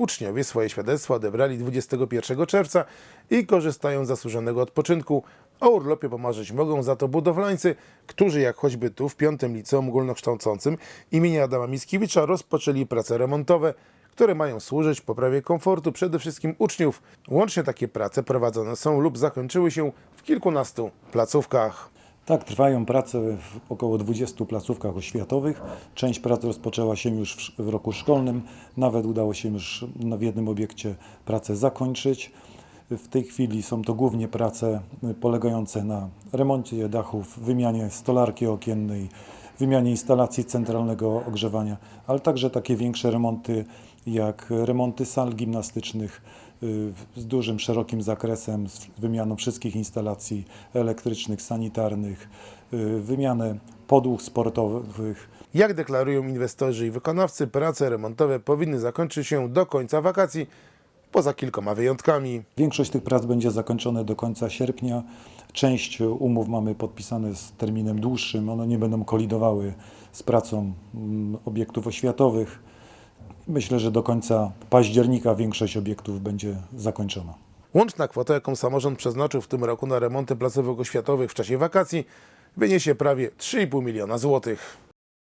Uczniowie swoje świadectwa odebrali 21 czerwca i korzystają z zasłużonego odpoczynku. O urlopie pomarzyć mogą za to budowlańcy, którzy jak choćby tu w piątym liceum ogólnokształcącym imienia Adama Mickiewicza rozpoczęli prace remontowe, które mają służyć poprawie komfortu przede wszystkim uczniów. Łącznie takie prace prowadzone są lub zakończyły się w kilkunastu placówkach. Tak, trwają prace w około 20 placówkach oświatowych. Część prac rozpoczęła się już w, roku szkolnym, nawet udało się już w jednym obiekcie pracę zakończyć. W tej chwili są to głównie prace y, polegające na remoncie dachów, wymianie stolarki okiennej, wymianie instalacji centralnego ogrzewania, ale także takie większe remonty jak remonty sal gimnastycznych y, z dużym, szerokim zakresem, z wymianą wszystkich instalacji elektrycznych, sanitarnych, y, wymianę podłóg sportowych, Jak deklarują inwestorzy i wykonawcy, prace remontowe powinny zakończyć się do końca wakacji, poza kilkoma wyjątkami. Większość tych prac będzie zakończone do końca sierpnia. Część umów mamy podpisane z terminem dłuższym. One nie będą kolidowały z pracą mm, obiektów oświatowych. Myślę, że do końca października większość obiektów będzie zakończona. Łączna kwota, jaką samorząd przeznaczył w tym roku na remonty placówek oświatowych w czasie wakacji, wyniesie prawie 3,5 miliona złotych.